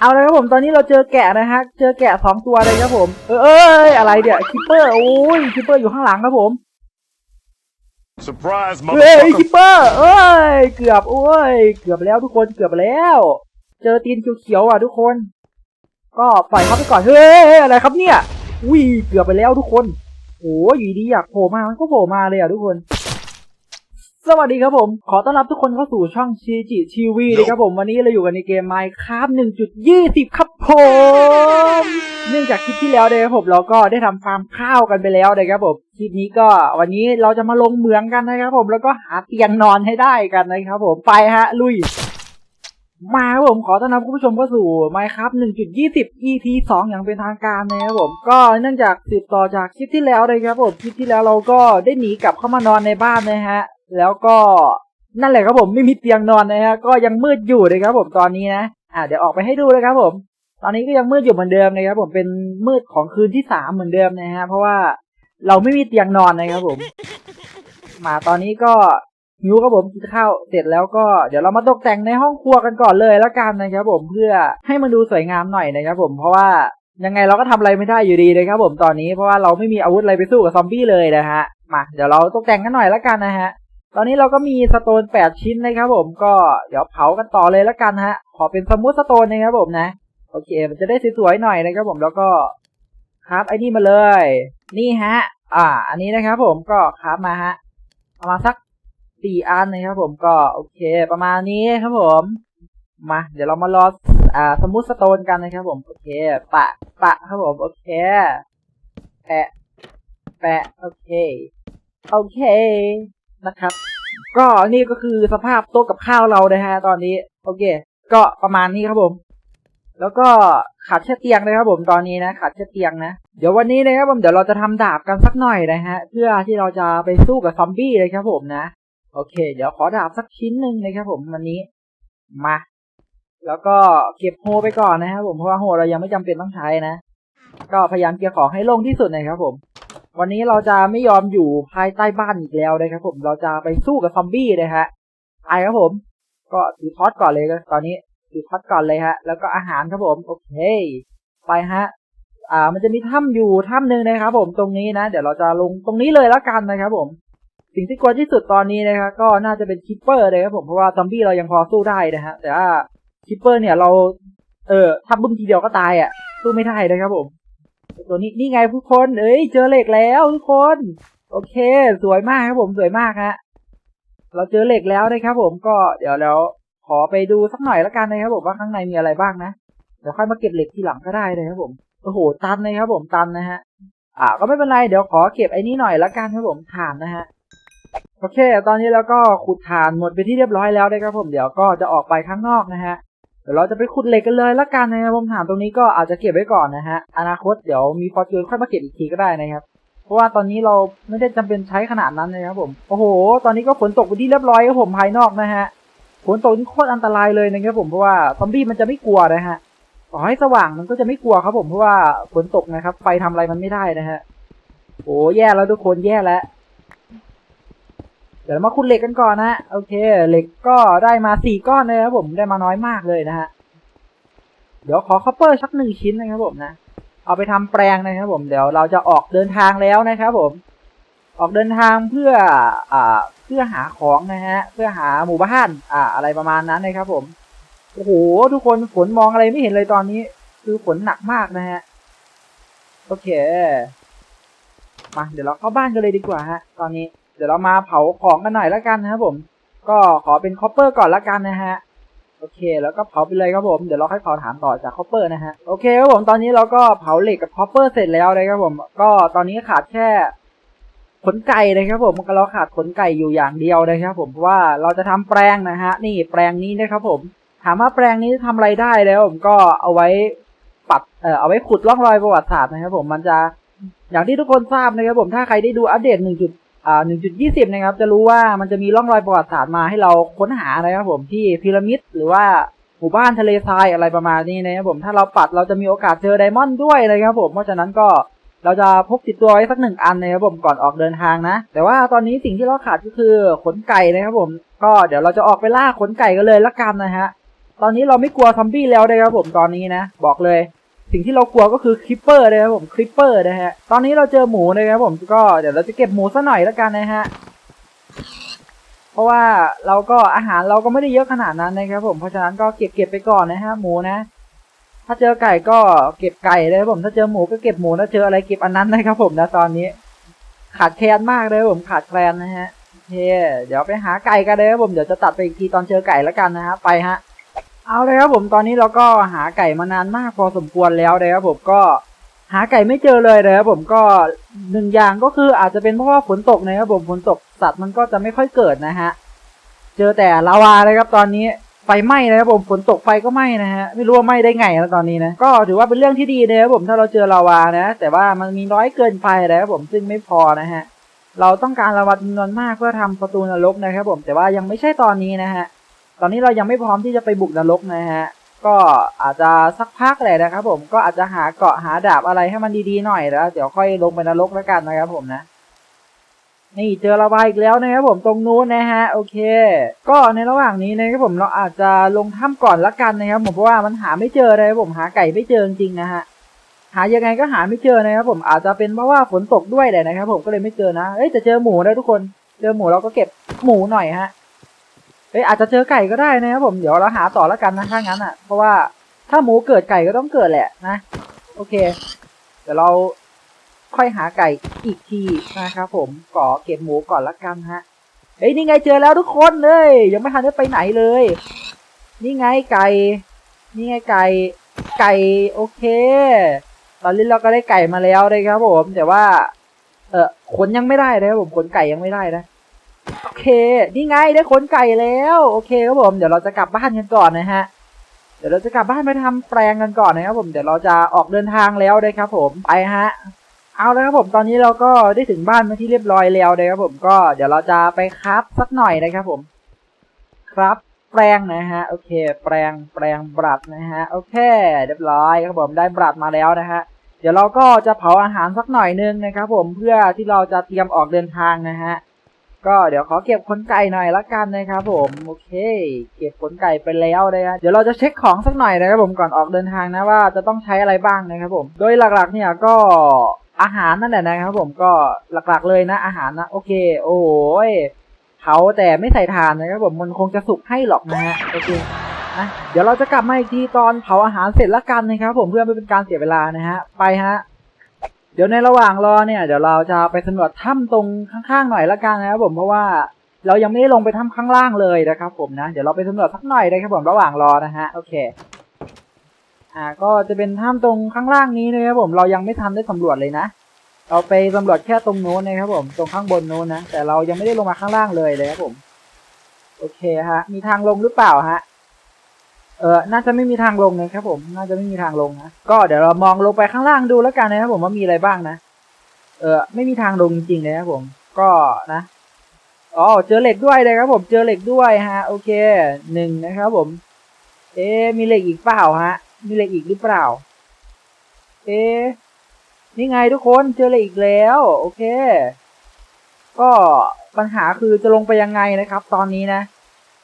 เอาเลยครับผมตอนนี้เราเจอแกะนะฮะ เจอแกะสองตัวเลยครับผม เออเอยอะไรเดี๋ยวคิปเปอร์โอ้ยคิปเปอร์อยู่ข้างหลังครับผม Surprise, เฮ้ย motherfucker! คิปเปอร์เอ้ยเกือบโอ้ยเกือบแล้วทุกคนเกือบแล้ว เจอตีนเขียวๆอะทุกคน ก็ปล่อยเขาไปก่อนเฮ้ยอะไรครับเนี่ยอุ้ยเกือบไปแล้วทุกคนโอ้ยอยู่ดีอยากโผล่มามันก็โผล่มาเลยอะทุกคน สวัสดีครับผม ขอต้อนรับทุกคนเข้าสู่ช่องชีจิทีวีนะครับผมวันนี้เราอยู่กันในเกม Minecraft 1.20 ครับผม เนื่องจากคลิปที่แล้วนะครับผมเราก็ได้ทำฟาร์มข้าวกันไปแล้วนะครับผมคลิปนี้ก็วันนี้เราจะมาลงเหมืองกันนะครับผมแล้วก็หาเตียงนอนให้ได้กันนะครับผมไปฮะลุย มาครับผมขอต้อนรับคุณผู้ชมเข้าสู่ Minecraft 1.20 EP 2 อย่างเป็นทางการนะครับผม ก็เนื่องจากสืบต่อจากคลิปที่แล้วเลยครับผมคลิปที่แล้วเราก็ได้หนีกลับเข้ามานอนในบ้านนะฮะ แล้วก็นั่นแหละครับผมไม่มีเตียงนอนนะฮะก็ยังมืดอยู่เลยครับผมตอนนี้นะอ่าเดี๋ยวออกไปให้ดูเลยครับผม ตอนนี้ก็ยังมืดอยู่เหมือนเดิมนะครับผมเป็นมืดของคืนที่สามเหมือนเดิมนะฮะเพราะว่าเราไม่มีเตียงนอนนะครับผม มาตอนนี้ก็หิวครับผมกินข้าวเสร็จแล้วก็เดี๋ยวเรามาตกแต่งในห้องครัวกันก่อนเลยแล้วกันนะครับผมเพื่อให้มันดูสวยงามหน่อยนะครับผมเพราะว่ายังไงเราก็ทำอะไรไม่ได้อยู่ดีนะครับผมตอนนี้เพราะว่าเราไม่มีอาวุธอะไรไปสู้กับซอมบี้เลยนะฮะมาเดี๋ยวเราตกแต่งกันหน่อยแล้วกันนะฮะ ตอนนี้เราก็มีสโตนแปดชิ้นนะครับผมก็เดี๋ยวเผากันต่อเลยแล้วกันฮะ ขอเป็นสมูทสโตนนะครับผมนะ โอเค มันจะได้สวยๆหน่อยนะครับผมแล้วก็ครับไอ้นี่มาเลย นี่ฮะ อ่า อันนี้นะครับผมก็ครับมาฮะเอามาสักสี่อันนะครับผมก็โอเค ประมาณนี้ครับผม มา เดี๋ยวเรามารออ่าสมูทสโตนกันนะครับผมโอเค ปะปะครับผมโอเคแปะแปะโอเค โอเค นะครับ ก็นี่ก็คือสภาพโต๊ะกับข้าวเรานะฮะตอนนี้ โอเค ก็ประมาณนี้ครับผม แล้วก็ขาดแค่เตียงนะครับผมตอนนี้นะขาดแค่เตียงนะเดี๋ยววันนี้นะครับผมเดี๋ยวเราจะทำดาบกันสักหน่อยนะฮะเพื่อที่เราจะไปสู้กับซอมบี้เลยครับผมนะโอเค เดี๋ยวขอดาบสักชิ้นหนึ่งนะครับผมวันนี้มาแล้วก็เก็บโฮไปก่อนนะครับผมเพราะว่าโฮเรายังไม่จำเป็นต้องใช้นะ ก็พยายามเกี่ยร์ของให้โล่งที่สุดนะครับผม วันนี้เราจะไม่ยอมอยู่ภายใต้บ้านอีกแล้วนะครับผมเราจะไปสู้กับซอมบี้เลยฮะไปครับผม ก็ถือท็อตก่อนเลยก็ตอนนี้ถือท็อตก่อนเลยฮะ แล้วก็อาหารครับผมโอเคไปฮะ อ่า มันจะมีถ้ำอยู่ถ้ำหนึ่งนะครับผมตรงนี้นะ เดี๋ยวเราจะลงตรงนี้เลยแล้วกันนะครับผม สิ่งที่กลัวที่สุดตอนนี้นะครับก็น่าจะเป็นคิปเปอร์เลยครับผมเพราะว่าซอมบี้เรายังพอสู้ได้นะฮะแต่ว่าคิปเปอร์เนี่ยเรา เออทับบึ้มทีเดียวก็ตายอะสู้ไม่ได้นะครับผม ตัวนี้นี่ไงทุกคน เอ้ย เจอเหล็กแล้วทุกคน โอเค สวยมากครับผมสวยมากฮะเราเจอเหล็กแล้วนะครับผมก็เดี๋ยวแล้วขอไปดูสักหน่อยล้วกันนะครับผมว่าข้างในมีอะไรบ้างนะเดี๋ยวค่อยมาเก็บเหล็กทีหลังก็ได้เลยครับผมโอ้โหตันเลยครับผมตันนะฮะอ่าก็ไม่เป็นไรเดี๋ยวขอเก็บไอ้นี้หน่อยละกันครับผมถ่านนะฮะโอเค ตอนนี้เราก็ขุดถ่านหมดไปที่เรียบร้อยแล้วนะครับผมเดี๋ยวก็จะออกไปข้างนอกนะฮะ ดี๋ยวเราจะไปขุดเหล็กกันเลยละกันนะครับผมถามตรงนี้ก็อาจจะเก็บไว้ก่อนนะฮะอนาคตเดี๋ยวมีฟอร์จูนค่อยมาเก็บอีกทีก็ได้นะครับเพราะว่าตอนนี้เราไม่ได้จำเป็นใช้ขนาดนั้นนะครับผมโอ้โห ตอนนี้ก็ฝนตกไปที่เรียบร้อยครับผมภายนอกนะฮะฝนตกนี่โคตรอันตรายเลยนะครับผมเพราะว่าซอมบี้มันจะไม่กลัวนะฮะต่อให้สว่างมันก็จะไม่กลัวครับผมเพราะว่าฝนตกนะครับไฟทำอะไรมันไม่ได้นะฮะโอ้แย่แล้วทุกคนแย่แล้ว ดี๋ยวเรามาขุดเหล็กกันก่อนนะโอเค เหล็กก็ได้มาสี่ก้อนเลยครับผมได้มาน้อยมากเลยนะฮะเดี๋ยวขอคัพเปอร์สักหนึ่งชิ้นนะครับผมนะเอาไปทำแปลงนะครับผมเดี๋ยวเราจะออกเดินทางแล้วนะครับผม ออกเดินทางเพื่ออ่าเพื่อหาของนะฮะเพื่อหาหมู่บ้านอ่าอะไรประมาณนั้นนะครับผมโอ้โหทุกคนฝนมองอะไรไม่เห็นเลยตอนนี้ คือฝนหนักมากนะฮะโอเคมาเดี๋ยวเราเข้าบ้านกันเลยดีกว่าฮะ ตอนนี้ เดี๋ยวเรามาเผาของกันหน่อยล้วกันนะครับผม ก็ขอเป็นคอปเปอร์ก่อนละกันนะฮะ โอเค แล้วก็เผาไปเลยครับผม เดี๋ยวเราค่อยเผาฐานต่อจากคอปเปอร์นะฮะ โอเคครับผม ตอนนี้เราก็เผาเหล็กกับคอปเปอร์เสร็จแล้วนะครับผม ก็ตอนนี้ขาดแค่ขนไก่นะครับผมเราขาดขนไก่อยู่อย่างเดียวนะครับผม เพราะว่าเราจะทำแปลงนะฮะ นี่แปลงนี้นะครับผม ถามว่าแปลงนี้ทำอะไรได้แล้วผมก็เอาไว้ปัด เอ่อ เอาไว้ขุดร่องรอยประวัติศาสตร์นะครับผม มันจะอย่างที่ทุกคนทราบนะครับผม ถ้าใครได้ดูอัปเดต 1จุดอ่า1.20นะครับ จะรู้ว่ามันจะมีร่องรอยประวัติศาสตร์มาให้เราค้นหานะครับผมที่พีระมิดหรือว่าหมู่บ้านทะเลทรายอะไรประมาณนี้นะครับผมถ้าเราปัดเราจะมีโอกาสเจอไดมอนด์ด้วยนะครับผมเพราะฉะนั้นก็เราจะพกติดตัวไว้สักหนึ่งอันนะครับผมก่อนออกเดินทางนะ แต่ว่าตอนนี้สิ่งที่เราขาดก็คือขนไก่นะครับผม ก็เดี๋ยวเราจะออกไปล่าขนไก่กันเลยละกันนะฮะตอนนี้เราไม่กลัวซอมบี้แล้วนะครับผมตอนนี้นะ บอกเลย สิ่งที่เรากลัวก็คือคลิปเปอร์นะครับผมคลิปเปอร์นะฮะตอนนี้เราเจอหมูนะครับผมก็เดี๋ยวเราจะเก็บหมูซะหน่อยแล้วกันนะฮะเพราะว่าเราก็อาหารเราก็ไม่ได้เยอะขนาดนั้นนะครับผมเพราะฉะนั้นก็เก็บเก็บไปก่อนนะฮะหมูนะ ถ้าเจอไก่ก็เก็บไก่เลยครับผม ถ้าเจอหมูก็เก็บหมูถ้าเจออะไรเก็บอันนั้นนะครับผมนะตอนนี้ ขาดแคลนมากเลยครับผมขาดแคลนนะฮะโอเคเดี๋ยวไปหาไก่กันเลยครับผมเดี๋ยวจะตัดไปอีกทีตอนเจอไก่แล้วกันนะฮะไปฮะ เอาเลยครับผมตอนนี้เราก็หาไก่มานานมากพอสมควรแล้วนะครับผมก็หาไก่ไม่เจอเลยนะครับผมก็หนึ่งอย่างก็คืออาจจะเป็นเพราะว่าฝนตกนะครับผมฝนตกสัตว์มันก็จะไม่ค่อยเกิดนะฮะเจอแต่ลาวาเลยครับตอนนี้ไฟไหม้นะครับผมฝนตกไฟก็ไหม้นะฮะไม่รู้ว่าไหม้ได้ไงนะตอนนี้นะก็ถือว่าเป็นเรื่องที่ดีนะครับผมถ้าเราเจอลาวานะ แต่ว่ามันมีน้อยเกินไปนะครับผมซึ่งไม่พอนะฮะเราต้องการลาวาจำนวนมากเพื่อทำประตูนรกนะครับผมแต่ว่ายังไม่ใช่ตอนนี้นะฮะ ตอนนี้เรายังไม่พร้อมที่จะไปบุกนรกนะฮะ ก็อาจจะสักพักเลยนะครับ ผมก็อาจจะหาเกาะหาดาบอะไรให้มันดีๆหน่อยแล้วเดี๋ยวค่อยลงไปนรกแล้วกันนะครับผมนะนี่เจอระบายอีกแล้วนะครับผมตรงนู้นนะฮะโอเค ก็ในระหว่างนี้นะครับผมเราอาจจะลงถ้ำก่อนละกันนะครับผมเพราะว่ามันหาไม่เจอเลยผมหาไก่ไม่เจอจริงๆนะฮะหายังไงก็หาไม่เจอนะครับผมอาจจะเป็นเพราะว่าฝนตกด้วยแหละนะครับ ผมก็เลยไม่เจอนะเอ้ยแต่เจอหมูนะทุกคน เจอหมูเราก็เก็บหมูหน่อยฮะ เอ้ยอาจจะเจอไก่ก็ได้นะครับผมเดี๋ยวเราหาต่อแล้วกันนะถ้างั้นอะ เพราะว่าถ้าหมูเกิดไก่ก็ต้องเกิดแหละนะ โอเค เดี๋ยวเราค่อยหาไก่อีกทีนะครับผมก่อเก็บหมูก่อนละกันฮะเฮ้ยนี่ไงเจอแล้วทุกคนเลยยังไม่ทันได้ไปไหนเลย นี่ไงไก่ นี่ไงไก่ไก่โอเค ตอนนี้เราก็ได้ไก่มาแล้วเลยครับผม แต่ว่า เออขนยังไม่ได้นะครับผมขนไก่ยังไม่ได้นะ โอเค นี่ไงได้ขนไก่แล้ว โอเคครับผม เดี๋ยวเราจะกลับบ้านกันก่อนนะฮะ เดี๋ยวเราจะกลับบ้านไปทำแปลงกันก่อนนะครับผม เดี๋ยวเราจะออกเดินทางแล้วนะครับ ผม ไปฮะ เอาแล้วครับผม ตอนนี้เราก็ได้ถึงบ้านมาที่เรียบร้อยแล้วนะครับผม ก็เดี๋ยวเราจะไปครับสักหน่อยนะครับผม ครับแปลงนะฮะ โอเค แปลง แปลงบรัดนะฮะ โอเค เรียบร้อยครับผม ได้บรัดมาแล้วนะฮะ เดี๋ยวเราก็จะเผาอาหารสักหน่อยนึงนะครับผม เพื่อที่เราจะเตรียมออกเดินทางนะฮะ ก็เดี๋ยวขอเก็บขนไก่หน่อยละกันนะครับผมโอเค เก็บขนไก่ไปแล้วนะฮะเดี๋ยวเราจะเช็คของสักหน่อยนะครับผมก่อนออกเดินทางนะว่าจะต้องใช้อะไรบ้างนะครับผม โดยหลักๆเนี่ยก็อาหารนั่นแหละนะครับผมก็หลักๆเลยนะ อาหารนะโอเค โอ้ยเผาแต่ไม่ใส่ถ่านนะครับผมมันคงจะสุกให้หรอกนะฮะโอเคนะเดี๋ยวเราจะกลับมาอีกทีตอนเผาอาหารเสร็จละกันนะครับผมเพื่อไม่เป็นการเสียเวลานะฮะไปฮะ เดี๋ยวในระหว่างรอเนี่ยเดี๋ยวเราจะไปสำรวจถ้ำตรงข้างๆหน่อยละกันนะครับผมเพราะว่าเรายังไม่ได้ลงไปถ้ำข้างล่างเลยนะครับ ผมนะเดี๋ยวเราไปสำรวจสักหน่อยนะครับผมระหว่างรอนะฮะโอเค อ่าก็จะเป็นถ้ำตรงข้างล่างนี้นะครับผมเรายังไม่ทันได้สำรวจเลยนะเราไปสำรวจแค่ตรงโน้นนะครับผมตรงข้างบนโน้นนะแต่เรายังไม่ได้ลงมาข้างล่างเลยเลยครับผม โอเคฮะ มีทางลงหรือเปล่าฮะ เออน่าจะไม่มีทางลงนะครับผม น่าจะไม่มีทางลงนะ ก็เดี๋ยวเรามองลงไปข้างล่างดูแล้วกันนะครับผมว่ามีอะไรบ้างนะ เออไม่มีทางลงจริงๆเลยนะครับผม ก็นะ อ๋อ เจอเหล็กด้วยเลยครับผม เจอเหล็กด้วยฮะ โอเคหนึ่งนะครับผม เอ๊มีเหล็กอีกเปล่าฮะ มีเหล็กอีกหรือเปล่า เอ๊นี่ไงทุกคน เจอเหล็กอีกแล้ว โอเค ก็ปัญหาคือจะลงไปยังไงนะครับ ตอนนี้นะ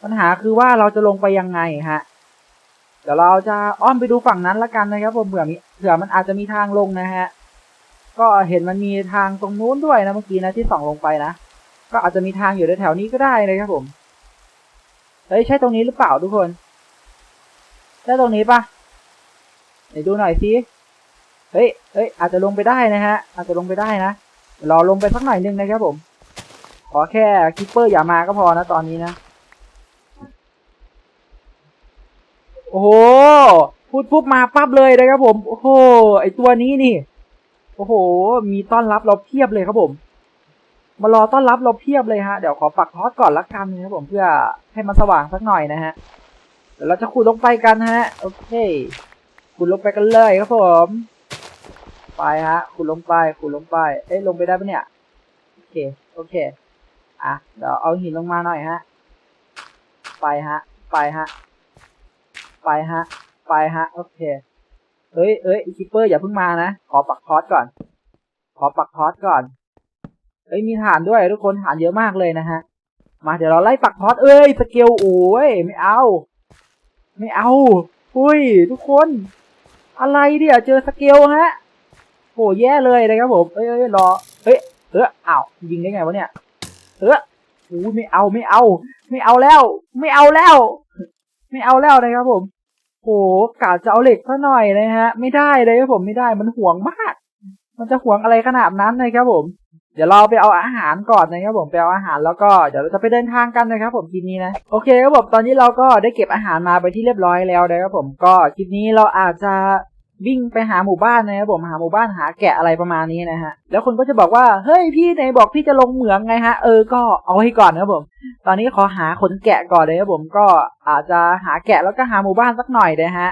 ปัญหาคือว่าเราจะลงไปยังไงฮะ เดี๋ยวเราจะอ้อมไปดูฝั่งนั้นละกันนะครับผมเผื่อมีเผื่อมันอาจจะมีทางลงนะฮะ ก็เห็นมันมีทางตรงนู้นด้วยนะเมื่อกี้นะที่ส่องลงไปนะ ก็อาจจะมีทางอยู่แถวๆนี้ก็ได้นะครับผม เฮ้ยใช่ตรงนี้หรือเปล่าทุกคน ใช่ตรงนี้ปะไหนดูหน่อยสิ เฮ้ย เฮ้ย อาจจะลงไปได้นะฮะ อาจจะลงไปได้นะรอลงไปสักหน่อยนึงนะครับผม ขอแค่คิปเปอร์อย่ามาก็พอนะตอนนี้นะ โอ้โหพูดปุ๊บมาปั๊บเลยนะครับผม โอ้โห ไอตัวนี้นี่ โอ้โห มีต้อนรับเราเพียบเลยครับผม มารอต้อนรับเราเพียบเลยฮะ เดี๋ยวขอปักทอดก่อนละกันนะครับผมเพื่อให้มันสว่างสักหน่อยนะฮะ เดี๋ยวเราจะขุดลงไปกันฮะ โอเค ขุดลงไปกันเลยครับผม ไปฮะ ขุดลงไป ขุดลงไป เอ้ยลงไปได้ปะเนี่ย โอเค โอเค อะ เดี๋ยวเอาหินลงมาหน่อยฮะ ไปฮะ ไปฮะ ไปฮะ ไปฮะ โอเค เอ้ยเอ้ยอีคิปเปอร์อย่าเพิ่งมานะ ขอปักทอสก่อน ขอปักทอสก่อน เอ้ยมีฐานด้วยทุกคนฐานเยอะมากเลยนะฮะ มาเดี๋ยวเราไล่ปักทอสเอ้ยสเกลโอ้ยไม่เอา ไม่เอา อุ้ย ทุกคน อะไรเดี๋ยวเจอสเกลฮะโหแย่เลยนะครับผม เอ้ยเอ้ยรอเฮ้ย เอออ้าวยิงได้ไงวะเนี่ย เอออู้ไม่เอาไม่เอา ไม่เอาแล้ว ไม่เอาแล้ว ไม่เอาแล้วนะครับผม โหกาจะเอาเหล็กซะหน่อยนะฮะ ไม่ได้เลยครับผมไม่ได้มันห่วงมาก มันจะห่วงอะไรขนาดนั้นนะครับผม เดี๋ยวเราไปเอาอาหารก่อนนะครับผมไปเอาอาหารแล้วก็เดี๋ยวเราจะไปเดินทางกันนะครับ ผมทีนี้นะโอเคครับผมตอนนี้เราก็ได้เก็บอาหารมาไปที่เรียบร้อยแล้วนะครับผมก็คลิปนี้เราอาจจะ วิ่งไปหาหมู่บ้านนะครับผมหาหมู่บ้านหาแกะอะไรประมาณนี้นะฮะแล้วคนก็จะบอกว่าเฮ้ยพี่ไหนบอกพี่จะลงเหมืองไงฮะเออก็เอาไว้ก่อนนะครับผม ตอนนี้ขอหาขนแกะก่อนเลยครับผมก็อาจจะหาแกะแล้วก็หาหมู่บ้านสักหน่อยนะฮะ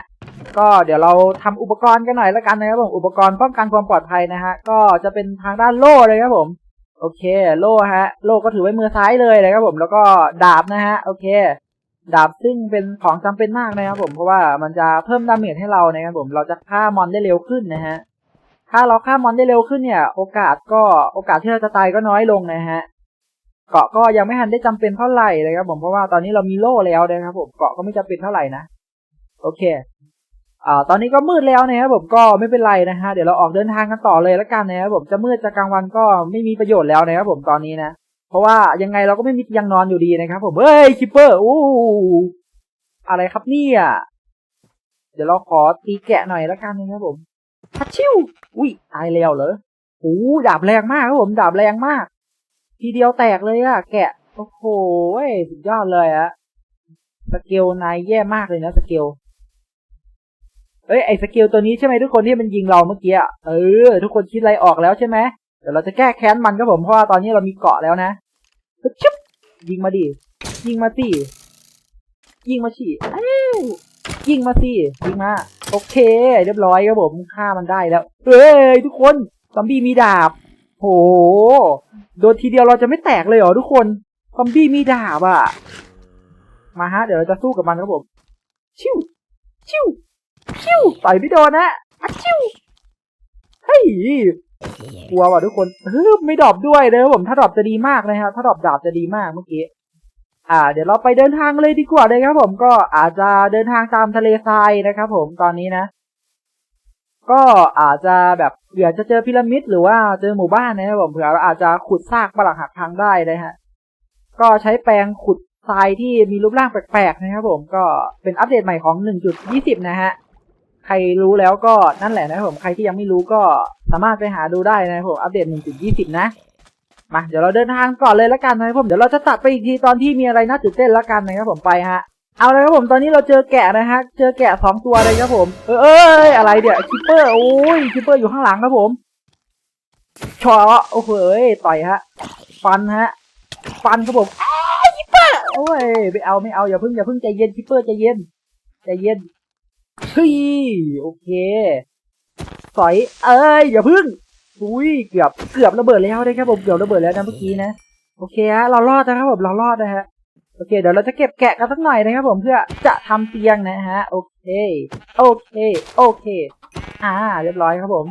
ก็เดี๋ยวเราทำอุปกรณ์กันหน่อยล้วกันนะครับผมอุปกรณ์ป้องกันความปลอดภัยนะฮะก็จะเป็นทางด้านโล่เลยครับผม โอเค โล่ฮะ โล่ก็ถือไว้มือซ้ายเลยนะครับผมแล้วก็ดาบนะฮะ โอเค ดาบซึ่งเป็นของจำเป็นมากนะครับผมเพราะว่ามันจะเพิ่มดาเมจให้เรานะครับผมเราจะฆ่ามอนได้เร็วขึ้นนะฮะถ้าเราฆ่ามอนได้เร็วขึ้นเนี่ย โอกาสก็โอกาสที่เราจะตายก็น้อยลงนะฮะเกาะก็ยังไม่ทันได้จำเป็นเท่าไหร่เลยครับผมเพราะว่าตอนนี้เรามีโล่แล้วนะครับผมเกาะก็ไม่จำเป็นเท่าไหร่นะโอเคอ่าตอนนี้ก็มืดแล้วนะครับผมก็ไม่เป็นไรนะฮะเดี๋ยวเราออกเดินทางกันต่อเลยแล้วกันนะครับผมจะมืดจะกลางวันก็ไม่มีประโยชน์แล้วนะครับผมตอนนี้นะ เพราะว่ายังไงเราก็ไม่มีเตียงนอนอยู่ดีนะครับผมเฮ้ยคิปเปอร์อู้อะไรครับเนี่ยเดี๋ยวเราขอตีแกะหน่อยล้วกันนะครับผมพัดชิวอุ้ยตายแล้วเหรอโอ้ดาบแรงมากครับผมดาบแรงมาก ทีเดียวแตกเลยอะแกะโอ้โหสุดยอดเลยอะสเกลนายแย่มากเลยนะสเกลเอ้ยไอ้สกิลตัวนี้ใช่ไหมทุกคนที่มันยิงเราเมื่อกี้อะเออ ทุกคนคิดอะไรออกแล้วใช่ไหม เดี๋ยวเราจะแก้แค้นมันครับผมเพราะว่าตอนนี้เรามีเกาะแล้วนะปึ๊บชิบยิงมาดิยิงมาสิยิงมาสิเอ้ยิงมาสิยิงมา โอเค เรียบร้อยครับผมฆ่ามันได้แล้วเอ้ยทุกคนซอมบี้มีดาบโหโดนทีเดียวเราจะไม่แตกเลยเหรอทุกคนซอมบี้มีดาบอะมาฮะเดี๋ยวเราจะสู้กับมันครับผมชิวชิวชิวต่อยไม่โดนนะอะชิวเฮ้ย กลัวว่ะทุกคนเฮ้ยไม่ดรอปด้วยเลยผมถ้าดรอปจะดีมากนะครับถ้าดรอปดาบจะดีมากเมื่อกี้อ่า เดี๋ยวเราไปเดินทางเลยดีกว่าเลยครับ ผมก็อาจจะเดินทางตามทะเลทรายนะครับ ผมตอนนี้นะ ก็อาจจะแบบเผื่อจะเจอพีระมิดหรือว่าเจอหมู่บ้านนะครับผมเผื่อเราอาจจะขุดซากปรักหักพังได้นะฮะก็ใช้แปรงขุดทรายที่มีรูปร่างแปลกๆนะครับ ผมก็เป็นอัปเดตใหม่ของ 1.20 นะฮะ ใครรู้แล้วก็นั่นแหละนะครับผมใครที่ยังไม่รู้ก็สามารถไปหาดูได้นะครับผมอัปเดต1.20 นะมาเดี๋ยวเราเดินทางก่อนเลยละกันนะครับผมเดี๋ยวเราจะตัดไปอีกทีตอนที่มีอะไรน่าตื่นเต้นละกันนะครับผมไปฮะเอาเลยครับผมตอนนี้เราเจอแกะนะฮะเจอแกะสองตัวเลยครับผม เออเอยอะไรเดี๋ยวคิปเปอร์โอ้ยคิปเปอร์อยู่ข้างหลังครับผมชอโอ้โหเอ้ต่อยฮะฟันฮะฟันครับผมอ้าคิปเปอร์โอ้ยไม่เอาไม่เอาอย่าเพิ่งอย่าเพิ่งใจเย็นคิปเปอร์ใจเย็นใจเย็น เฮ้ยโอเคสอยเอ้ยอย่าพึ่งอุ้ยเกือบเกือบระเบิดแล้วนะครับผมเกือบระเบิดแล้วนะเมื่อกี้นะโอเคฮะเรารอดนะครับผมเรารอดนะฮะโอเค เดี๋ยวเราจะเก็บแกะกันสักหน่อยนะครับผมเพื่อจะทำเตียงนะฮะโอเคโอเคโอเค อ่า เรียบร้อยครับผม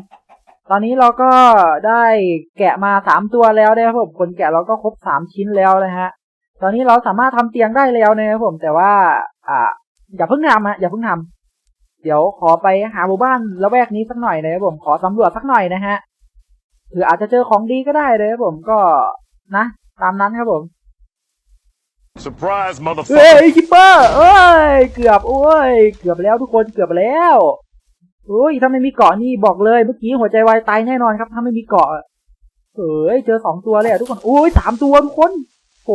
ตอนนี้เราก็ได้แกะมาสามตัวแล้วนะครับผมคนแกะเราก็ครบสามชิ้นแล้วนะฮะตอนนี้เราสามารถทำเตียงได้แล้วนะครับผมแต่ว่า อ่า อย่าเพิ่งทำฮะอย่าเพิ่งทำ เดี๋ยวขอไปหาหมู่บ้านละแวกนี้สักหน่อยนะครับผมขอสำรวจสักหน่อยนะฮะหรืออาจจะเจอของดีก็ได้เลยครับผมก็นะ ตามนั้นครับผม Surprise, เฮ้ย motherfucker! คิปเปอร์เอ้ยเกือบโอ้ยเกือบแล้วทุกคนเกือบแล้วโอ้ยถ้าไม่มีเกาะนี่บอกเลยเมื่อกี้หัวใจวายตายแน่นอนครับ ถ้าไม่มีเกาะเฮ้ยเจอสองตัวเลยอะทุกคนโอ้ยสามตัวทุกคนโห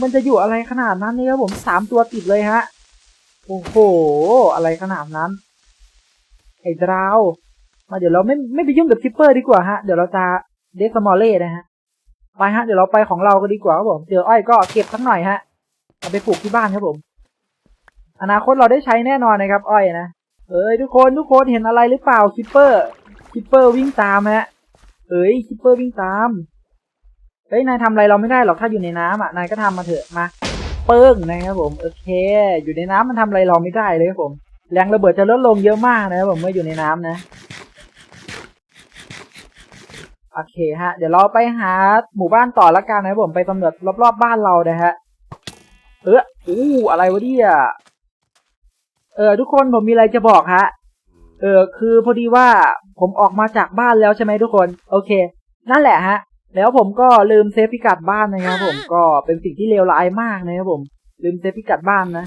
มันจะอยู่อะไรขนาดนั้นเนี่ยครับผมสามตัวติดเลยฮะ โอ้โห อะไรขนาดนั้น ไอ้ดราวมาเดี๋ยวเราไม่ไม่ไปยุ่งกับคิปเปอร์ดีกว่าฮะ เดี๋ยวเราจะเดสมอลเล่นะฮะ ไปฮะ เดี๋ยวเราไปของเราก็ดีกว่าครับผมเจออ้อยก็เก็บสักหน่อยฮะ เอาไปปลูกที่บ้านครับผม อนาคตเราได้ใช้แน่นอนนะครับ อ้อยนะ เอ้ยทุกคนทุกคนเห็นอะไรหรือเปล่าคิปเปอร์คิปเปอร์วิ่งตามฮะ เอ้ยคิปเปอร์วิ่งตามเฮ้ยนายทำอะไรเราไม่ได้หรอกถ้าอยู่ในน้ำอะ นายก็ทำมาเถอะมา เปิ้งนะครับผมโอเค อยู่ในน้ำมันทำอะไรเราไม่ได้เลยครับผม แรงระเบิดจะลดลงเยอะมากนะครับผมเมื่ออยู่ในน้ำนะโอเคฮะ เดี๋ยวเราไปหาหมู่บ้านต่อละกันนะครับผมไปสำรวจรอบๆบ้านเรานะฮะ เอออู้อะไรวะเนี่ยเออทุกคนผมมีอะไรจะบอกฮะ เออคือพอดีว่าผมออกมาจากบ้านแล้วใช่ไหมทุกคน โอเค นั่นแหละฮะ แล้วผมก็ลืมเซฟพิกัดบ้านนะครับผมก็เป็นสิ่งที่เลวร้ายมากนะครับผมลืมเซฟพิกัดบ้านนะ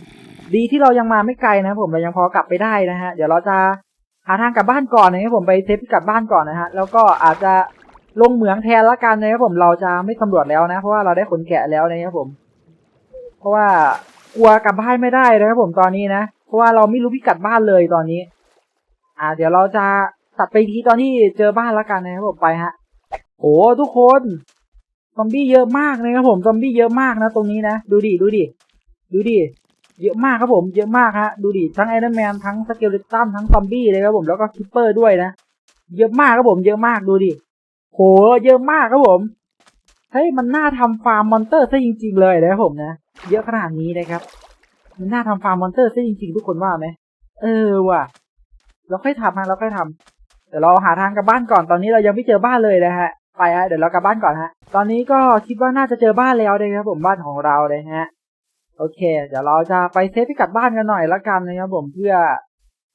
ดีที่เรายังมาไม่ไกลนะผมเรายังพอกลับไปได้นะฮะเดี๋ยวเราจะหาทางกลับบ้านก่อนนะครับผมไปเซฟพิกัดบ้านก่อนนะฮะแล้วก็อาจจะลงเหมืองแทนละกันนะครับผมเราจะไม่สำรวจแล้วนะ เพราะว่าเราได้ขนแกะแล้วนะครับผม เพราะว่ากลัวกลับบ้านไม่ได้นะครับผมตอนนี้นะเพราะว่าเราไม่รู้พิกัดบ้านเลยตอนนี้ อ่า เดี๋ยวเราจะตัดไปทีตอนที่เจอบ้านละกันนะครับผมไปฮะ โอ้ทุกคนซอมบี้เยอะมากนะครับผมซอมบี้เยอะมากนะตรงนี้นะ ดูดิดูดิดูดิเยอะมากครับผมเยอะมากฮะดูดิทั้งไอรอนแมนทั้งสเกลเลตันทั้งซอมบี้เลยครับผมแล้วก็คิปเปอร์ด้วยนะ เยอะมากครับผมเยอะมากดูดิโหเยอะมากครับผมเฮ้ยมันน่าทำฟาร์มมอนเตอร์ซะจริง ๆ เลยนะครับผมนะเยอะขนาดนี้นะครับ มันน่าทำฟาร์มมอนเตอร์ซะจริง ๆ ทุกคนว่าไหมเออว่ะ เราค่อยทำฮะเราค่อยทำเดี๋ยวเราหาทางกลับบ้านก่อนตอนนี้เรายังไม่เจอบ้านเลยนะฮะ ไปฮะเดี๋ยวเรากลับบ้านก่อนฮะ ตอนนี้ก็คิดว่าน่าจะเจอบ้านแล้วนะครับผมบ้านของเราเลยฮะ โอเค เดี๋ยวเราจะไปเซฟพิกัดบ้านกันหน่อยละกันนะครับผมเพื่อ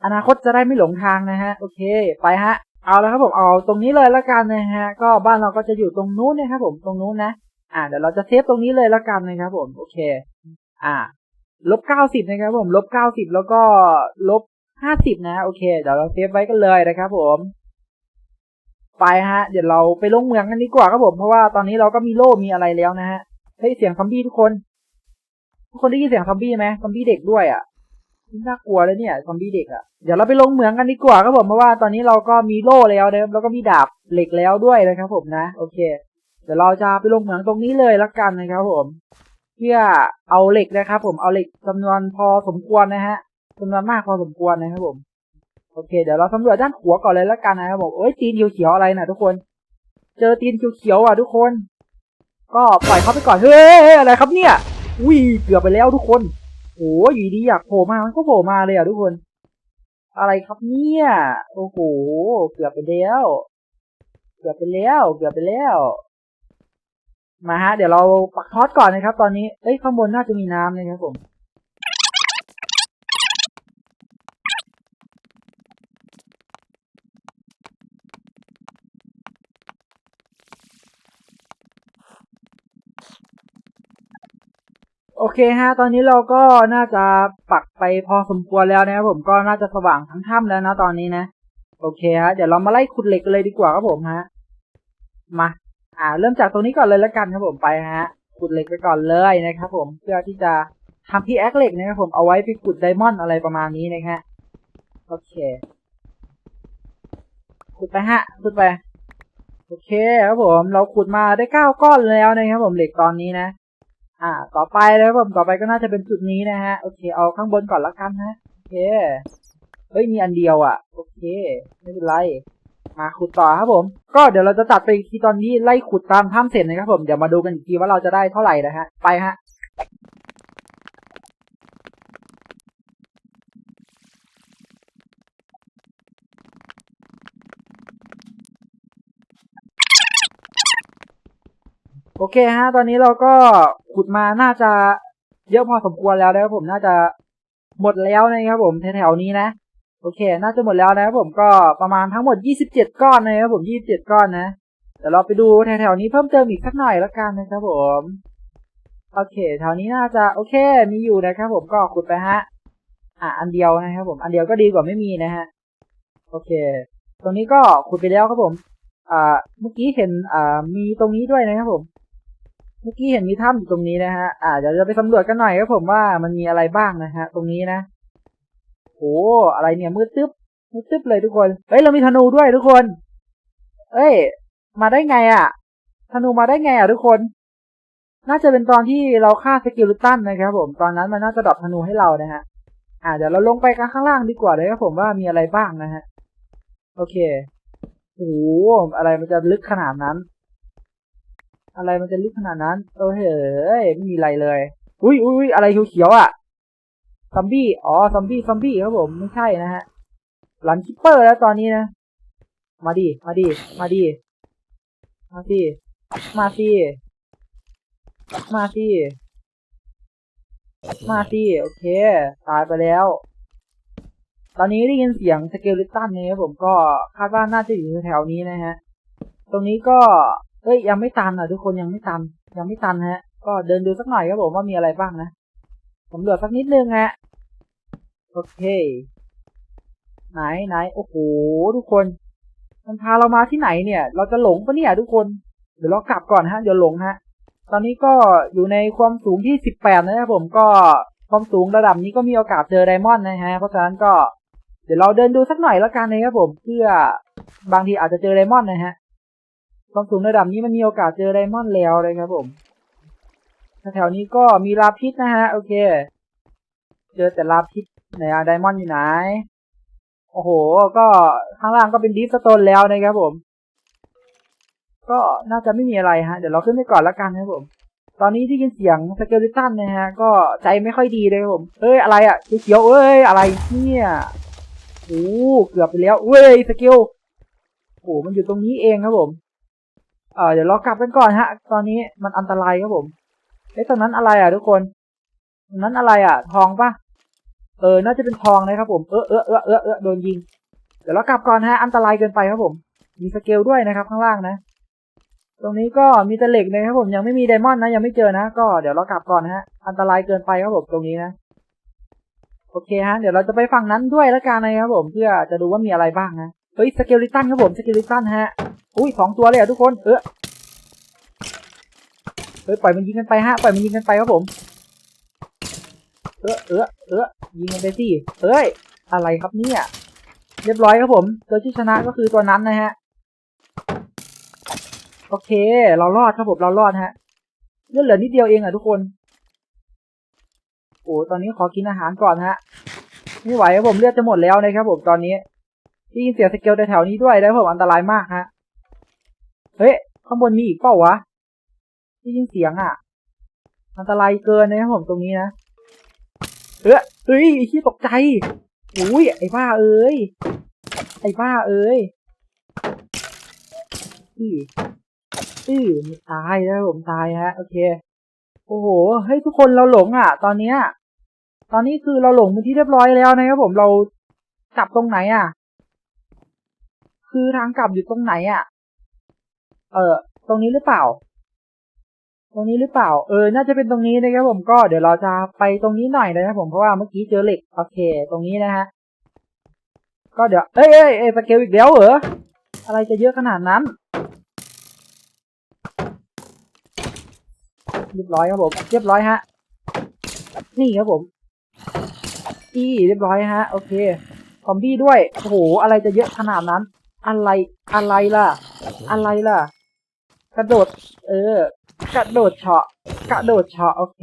อนาคตจะได้ไม่หลงทางนะฮะ โอเค ไปฮะ เอาแล้วครับผมเอาตรงนี้เลยละกันนะฮะ ก็บ้านเราก็จะอยู่ตรงนู้นนะครับผมตรงนู้นนะ อ่าเดี๋ยวเราจะเซฟตรงนี้เลยละกันนะครับผมโอเค อ่าลบเก้าสิบนะครับผมลบเก้าสิบแล้วก็ลบห้าสิบนะ โอเค เดี๋ยวเราเซฟไว้กันเลยนะครับผม ไปฮะ เดี๋ยวเราไปลงเมืองกันดีกว่าครับผม เพราะว่าตอนนี้เราก็มีโล่มีอะไรแล้วนะฮะเฮ้ยเสียงซอมบี้ทุกคน ทุกคนได้ยินเสียงซอมบี้ไหมซอมบี้เด็กด้วยอะน่ากลัวเลยเนี่ยซอมบี้เด็กอะเดี๋ยวเราไปลงเมืองกันดีกว่าครับผมเพราะว่าตอนนี้เราก็มีโล่แล้วนะครับแล้วก็มีดาบเหล็กแล้วด้วยนะครับผมนะ โอเค เดี๋ยวเราจะไปลงเหมืองตรงนี้เลยละกันนะครับผม เพื่อเอาเหล็กนะครับผมเอาเหล็กจำนวนพอสมควรนะฮะจำนวนมากพอสมควรนะครับผม โอเค เดี๋ยวเราสำรวจด้านหัวก่อนเลยละกันนะครับผมเอ้ยตีนเขียวๆอะไรนะทุกคน เจอตีนเขียวๆอะทุกคน ก็ปล่อยเขาไปก่อนเฮ้ยอะไรครับเนี่ยอุ้ยเกือบไปแล้วทุกคนโอ้ยอยู่ดีอยากโผล่มามันก็โผล่มาเลยอะทุกคน อะไรครับเนี่ย โอ้โหเกือบไปแล้ว เกือบไปแล้ว เกือบไปแล้ว มาฮะ เดี๋ยวเราปักทอดก่อนนะครับ ตอนนี้เอ้ยข้างบนน่าจะมีน้ำนะครับผม เคฮะ ตอนนี้เราก็น่าจะปักไปพอสมควรแล้วนะครับผมก็น่าจะสว่างทั้งถ้ำแล้วนะตอนนี้นะ โอเคฮะ เดี๋ยวเรามาไล่ขุดเหล็กกันเลยดีกว่าครับผมฮะ มา อ่า เริ่มจากตรงนี้ก่อนเลยแล้วกันครับผมไปฮะ ขุดเหล็กไปก่อนเลยนะครับผม เพื่อที่จะทำที่แอคเหล็กนะครับผมเอาไว้ไปขุดไดมอนด์อะไรประมาณนี้นะฮะ โอเค ขุดไปฮะ ขุดไป โอเคครับผม เราขุดมาได้เก้าก้อนแล้วนะครับผมเหล็กตอนนี้นะ อ่า ต่อไปแล้วผมต่อไปก็น่าจะเป็นจุดนี้นะฮะ โอเค เอาข้างบนก่อนละกันฮะโอเค เฮ้ย มีอันเดียวอะ โอเค ไม่เป็นไร มาขุดต่อครับผม ก็เดี๋ยวเราจะตัดไปอีกทีตอนที่ไล่ขุดตามถ้ำเสร็จนะครับผม เดี๋ยวมาดูกันอีกทีว่าเราจะได้เท่าไหร่นะฮะ ไปฮะ โอเคฮะ ตอนนี้เราก็ขุดมาน่าจะเยอะพอสมควรแล้วนะครับผมน่าจะหมดแล้วนะครับผมแถวๆนี้นะ โอเค น่าจะหมดแล้วนะครับผมก็ประมาณทั้งหมด 27 ก้อนนะครับผม 27 ก้อนนะเดี๋ยวเราไปดูแถวๆนี้เพิ่มเติมอีกสักหน่อยละกันนะครับผมโอเคแถวนี้น่าจะโอเคมีอยู่นะครับผมก็ขุดไปฮะ อะอันเดียวนะครับผมอันเดียวก็ดีกว่าไม่มีนะฮะโอเค ตรงนี้ก็ขุดไปแล้วครับผม อ่าเมื่อกี้เห็นอ่ามีตรงนี้ด้วยนะครับผม มื่อกี้เห็นมีถ้ำอยู่ตรงนี้นะฮะ อ่าเดี๋ยวจะไปสำรวจกันหน่อยครับผมว่ามันมีอะไรบ้างนะฮะ ตรงนี้นะโอ้อะไรเนี่ยมืดตึ๊บมืดตึ๊บเลยทุกคนเฮ้ยเรามีธนูด้วยทุกคน เอ้ย มาได้ไงอะ่ะธนูมาได้ไงอะทุกคน น่าจะเป็นตอนที่เราฆ่าสกิลตันนะครับผม ตอนนั้นมันน่าจะดรอปธนูให้เรานะฮะ อ่า เดี๋ยวเราลงไปกันข้างล่างดีกว่าเลยครับผมว่ามีอะไรบ้างนะฮะ โอเคโอ้โหอะไรมันจะลึกขนาดนั้น อะไรมันจะลึกขนาดนั้น โอ้เฮ้ยไม่มีอะไรเลย อุ้ยอุ้ยอะไรเขียวๆอะ ซอมบี้ อ๋อ ซอมบี้ ซอมบี้ครับผม ไม่ใช่นะฮะ หลันคิปเปอร์แล้วตอนนี้นะ มาดิ มาดิ มาดิ มาสิ มาสิ มาสิ มาสิ โอเค ตายไปแล้ว ตอนนี้ได้ยินเสียงสเกลิตันนะครับผมก็คาดว่าน่าจะอยู่แถวนี้นะฮะ ตรงนี้ก็ เอ้ยยังไม่ตันอะทุกคนยังไม่ตัน ยังไม่ตันฮะ ก็เดินดูสักหน่อยครับผมว่ามีอะไรบ้างนะสำรวจสักนิดนึงฮะโอเค ไหนไหนโอ้โหทุกคน มันพาเรามาที่ไหนเนี่ย เราจะหลงปะเนี่ยทุกคน เดี๋ยวเรากลับก่อนฮะเดี๋ยวหลงฮะ ตอนนี้ก็อยู่ในความสูงที่สิบแปดนะครับผมก็ความสูงระดับนี้ก็มีโอกาสเจอไดมอนด์นะฮะ เพราะฉะนั้นก็เดี๋ยวเราเดินดูสักหน่อยแล้วกันนะครับผม เพื่อบางทีอาจจะเจอไดมอนด์นะฮะ ความสูงระดับนี้มันมีโอกาสเจอไดมอนด์แล้วเลยครับผมแถวนี้ก็มีลาพิษนะฮะ โอเค เจอแต่ลาพิษไหนอะไดมอนด์อยู่ไหน โอ้โห ก็ข้างล่างก็เป็นดิฟสโตนแล้วนะครับผม ก็น่าจะไม่มีอะไรฮะ เดี๋ยวเราขึ้นไปก่อนละกันนะครับผม ตอนนี้ที่ยินเสียงสเกลิตันนะฮะ ก็ใจไม่ค่อยดีเลยครับผม เอ้ยอะไรอะ่ะเขียวเอ้ยอะไรเนี่ยโอ้เกือบไปแล้วเว้ยสเกลโอ้มันอยู่ตรงนี้เองครับผม เออเดี๋ยวเรากลับกันก่อนฮะ ตอนนี้มันอันตรายครับผมเอ้ตรงนั้นอะไรอะทุกคนตรงนั้นอะไรอะ ทองปะเออ น่าจะเป็นทองนะครับ ผมเออเออเออเออเออโดนยิง เดี๋ยวเรากลับก่อนฮะ อันตรายเกินไปครับผม มีสเกลด้วยนะครับ ข้างล่างนะ ตรงนี้ก็มีต่เหล็กนะครับ ผมยังไม่มีไดมอนด์นะยังไม่เจอนะ ก็เดี๋ยวเรากลับก่อนฮะ อันตรายเกินไปครับผมตรงนี้นะโอเคฮะ เดี๋ยวเราจะไปฝั่งนั้นด้วยล้วกันนะครับผมเพื่อจะดูว่ามีอะไรบ้างนะเฮ้ยสเกลิตันครับผมสเกลิตันฮะ อุ้ยสองตัวเลยอะทุกคน เออเฮ้ยปล่อยมันยิงกันไปฮะปล่อยมันยิงกันไปครับผม เออเออเออยิงกันไปสิเฮ้ย อะไรครับเนี่ย เรียบร้อยครับผมตัวที่ชนะก็คือตัวนั้นนะฮะ โอเค เรารอดครับผมเรารอดฮะเลือดเหลือนิดเดียวเองอะทุกคน โอ้ตอนนี้ขอกินอาหารก่อนฮะ ไม่ไหวครับผมเลือดจะหมดแล้วนะครับผมตอนนี้ได้ยินเสียงสเกลแถวๆนี้ด้วยแล้วผมอันตรายมากฮะ เฮ้ย ข้างบนมีอีกเปล่าวะได้ยินเสียงอะ อันตรายเกินนะครับผมตรงนี้นะเอ้ยเฮ้ยไอ้ที่ตกใจอุ้ยไอ้บ้าเอ้ย ไอ้บ้าเอ้ยอืออือตายแล้วผมตายฮะ โอเค โอ้โห เฮ้ยทุกคนเราหลงอะ ตอนเนี้ย ตอนนี้คือเราหลงเป็นที่เรียบร้อยแล้วนะครับผมเรากลับตรงไหนอะ คือทางกลับอยู่ตรงไหนอะ เออตรงนี้หรือเปล่า ตรงนี้หรือเปล่า เออ น่าจะเป็นตรงนี้นะครับผมก็เดี๋ยวเราจะไปตรงนี้หน่อยนะครับผมเพราะว่าเมื่อกี้เจอเหล็กโอเค ตรงนี้นะฮะก็เดี๋ยวเอ้ยเอ้ยเอ้ยสเกลอีกแล้วเหรออะไรจะเยอะขนาดนั้นเรียบร้อยครับผมเรียบร้อยฮะ นี่ครับผมอีเรียบร้อยฮะ โอเคซอมบี้ด้วยโอ้โหอะไรจะเยอะขนาดนั้น อะไรอะไรล่ะ อะไรล่ะ กระโดด เออ กระโดดเฉาะ กระโดดเฉาะ โอเค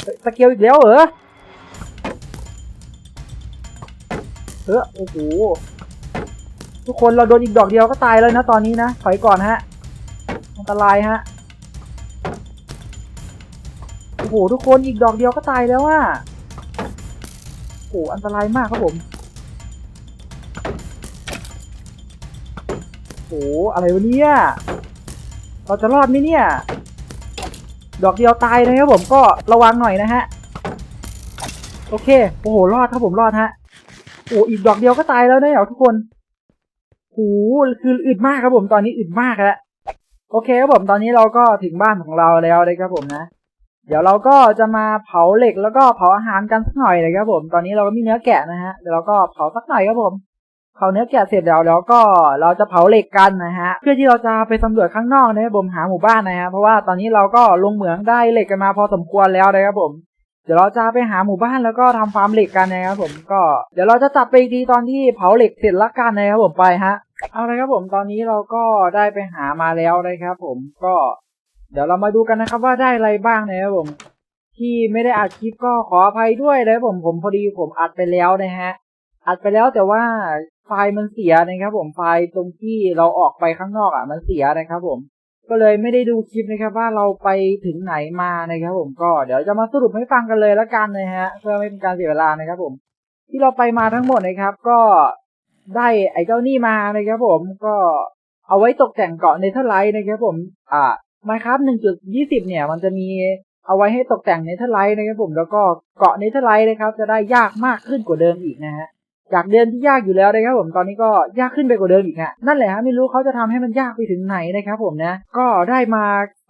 เฮ้ยสเกลอีกแล้วเหรอ เออโอ้โห ทุกคนเราโดนอีกดอกเดียวก็ตายแล้วนะตอนนี้นะ ถอยก่อนฮะ อันตรายฮะ โอ้โห ทุกคนอีกดอกเดียวก็ตายแล้วอะโอ้โห อันตรายมากครับผมโอ้โห อะไรวะเนี่ย เราจะรอดไหมเนี่ย ดอกเดียวตายนะครับผมก็ระวังหน่อยนะฮะ โอเค โอ้โห รอดครับผมรอดฮะ โอ้อีกดอกเดียวก็ตายแล้วนะเหรอทุกคนโอ้คืออึดมากครับผมตอนนี้อึดมากแล้วโอเคครับผมตอนนี้เราก็ถึงบ้านของเราแล้วนะครับผมนะ เดี๋ยวเราก็จะมาเผาเหล็กแล้วก็เผาอาหารกันสักหน่อยนะครับผม ตอนนี้เราก็มีเนื้อแกะนะฮะเดี๋ยวเราก็เผาสักหน่อยครับผม เผาเนื้อแกะเสร็จแล้วแล้วก็เราจะเผาเหล็กกันนะฮะ เพื่อที่เราจะไปสำรวจข้างนอกนะครับผมหาหมู่บ้านนะฮะเพราะว่าตอนนี้เราก็ลงเหมืองได้เหล็กกันมาพอสมควรแล้วนะครับผมเดี๋ยวเราจะไปหาหมู่บ้านแล้วก็ทำฟาร์มเหล็กกันนะครับผมก็เดี๋ยวเราจะจัดไปอีกทีตอนที่เผาเหล็กเสร็จละกันนะครับผมไปฮะเอาละครับผมตอนนี้เราก็ได้ไปหามาแล้วนะครับผมก็ เดี๋ยวเรามาดูกันนะครับว่าได้อะไรบ้างนะครับผม ที่ไม่ได้อัดคลิปก็ขออภัยด้วยนะครับผมผมพอดีผมอัดไปแล้วนะฮะอัดไปแล้วแต่ว่า ไฟล์มันเสียนะครับ ผมไฟล์ตรงที่เราออกไปข้างนอกอะ มันเสียนะครับ ผม ก็เลยไม่ได้ดูคลิปนะครับ ว่าเราไปถึงไหนมานะครับ ผมก็เดี๋ยวจะมาสรุปให้ฟังกันเลยละกันนะฮะเพื่อไม่เป็นการเสียเวลานะครับ ผม ที่เราไปมาทั้งหมดนะครับ ก็ได้ไอ้เจ้านี่มานะครับ ผมก็เอาไว้ตกแต่งเกาะเนเธอร์ไลท์นะครับ ผม อ่ามาครับ1.20เนี่ย มันจะมีเอาไว้ให้ตกแต่งเนเธอร์ไลท์นะครับผมแล้วก็เกาะเนเธอร์ไลท์นะครับ จะได้ยากมากขึ้นกว่าเดิมอีกนะฮะ จากเดิมที่ยากอยู่แล้วนะครับผมตอนนี้ก็ยากขึ้นไปกว่าเดิมอีกฮะนั่นแหละฮะไม่รู้เขาจะทำให้มันยากไปถึงไหนนะครับผมนะ ก็ได้มา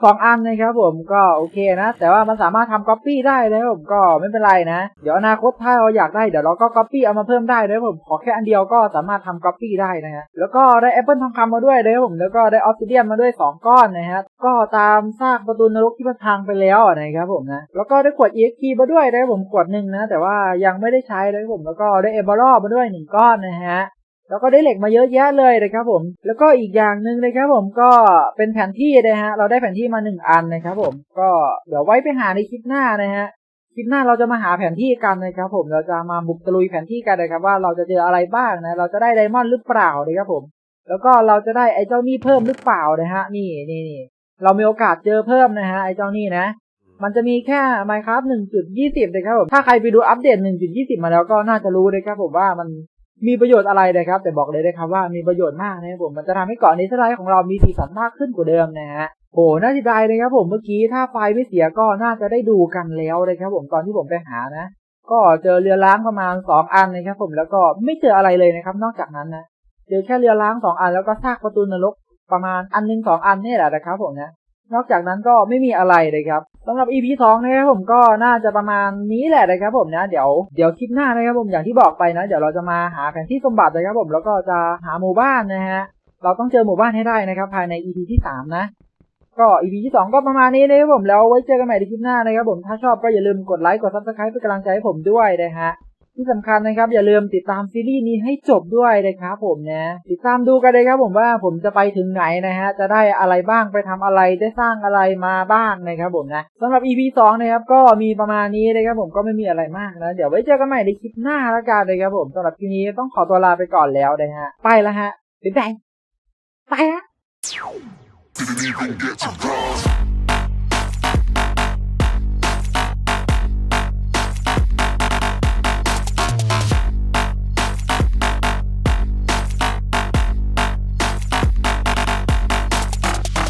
สองอันนะครับผมก็โอเคนะ แต่ว่ามันสามารถทำก๊อปปี้ได้นะครับผมก็ไม่เป็นไรนะ เดี๋ยวอนาคตถ้าเราอยากได้เดี๋ยวเราก็ก๊อปปี้เอามาเพิ่มได้นะครับผมขอแค่อันเดียวก็สามารถทำก๊อปปี้ได้นะฮะแล้วก็ได้แอปเปิลทองคำมาด้วยนะครับผมแล้วก็ได้ออสซิเดียนมาด้วยสองก้อนนะฮะก็ตามซากประตูนรกที่มันพังไปแล้วนะครับผมนะแล้วก็ได้ขวด EXP มาด้วยนะครับผมขวดหนึ่งนะ แต่ว่ายังไม่ได้ใช้นะครับผมแล้วก็ได้เอเบอร์มาด้วยหนึ่งก้อนนะฮะ แล้วก็ได้เหล็กมาเยอะแยะเลยนะครับผม แล้วก็อีกอย่างหนึ่งนะครับผมก็เป็นแผนที่นะฮะ เราได้แผนที่มาหนึ่งอันนะครับผม ก็เดี๋ยวไว้ไปหาในคลิปหน้านะฮะ คลิปหน้าเราจะมาหาแผนที่กันนะครับผม เราจะมาบุกตะลุยแผนที่กันนะครับว่าเราจะเจออะไรบ้างนะ เราจะได้ไดมอนด์หรือเปล่านะครับผม แล้วก็เราจะได้ไอ้เจ้านี่เพิ่มหรือเปล่านะฮะ นี่นี่นี่ เรามีโอกาสเจอเพิ่มนะฮะไอ้เจ้านี่นะ มันจะมีแค่ Minecraft 1.20นะครับผม ถ้าใครไปดูอัปเดต 1.20 มาแล้วก็น่าจะรู้นะครับผมว่ามัน มีประโยชน์อะไรนะครับ แต่บอกเลยนะครับว่ามีประโยชน์มากนะครับผมมันจะทำให้เกาะนี้สไลด์ของเรามีสีสันมากขึ้นกว่าเดิมนะฮะโอ้น่าเสียดายนะครับผมเมื่อกี้ถ้าไฟไม่เสียก็น่าจะได้ดูกันแล้วนะครับผมตอนที่ผมไปหานะ ก็เจอเรือล้างประมาณ2อันนะครับผมแล้วก็ไม่เจออะไรเลยนะครับ นอกจากนั้นนะเจอแค่เรือล้าง2อันแล้วก็ซากประตูนรกประมาณอันหนึ่งสองอันนี่แหละนะครับผมนะ นอกจากนั้นก็ไม่มีอะไรเลยครับสำหรับ EP 2นะครับผมก็น่าจะประมาณนี้แหละนะครับผมนะ เดี๋ยวเดี๋ยวคลิปหน้านะครับผมอย่างที่บอกไปนะ เดี๋ยวเราจะมาหาแผนที่สมบัตินะครับผมแล้วก็จะหาหมู่บ้านนะฮะเราต้องเจอหมู่บ้านให้ได้นะครับ ภายใน EP ที่สามนะก็ EP ที่สองก็ประมาณนี้นะครับผมแล้วไว้เจอกันใหม่ในคลิปหน้านะครับผมถ้าชอบก็อย่าลืมกดไลค์กด Subscribe เป็นกำลังใจให้ผมด้วยนะฮะ ที่สำคัญนะครับ อย่าลืมติดตามซีรีส์นี้ให้จบด้วยนะครับผมนะติดตามดูกันเลยครับผมว่าผมจะไปถึงไหนนะฮะจะได้อะไรบ้างไปทำอะไรได้สร้างอะไรมาบ้างนะครับผมนะสำหรับ EP 2นะครับก็มีประมาณนี้นะครับผมก็ไม่มีอะไรมากนะเดี๋ยวไว้เจอกันใหม่ในคลิปหน้าล้วกันเลยครับผมสำหรับคลิปนี้ต้องขอตัวลาไปก่อนแล้วนะฮะไปแล้วฮะบ๊ายบายไปฮะ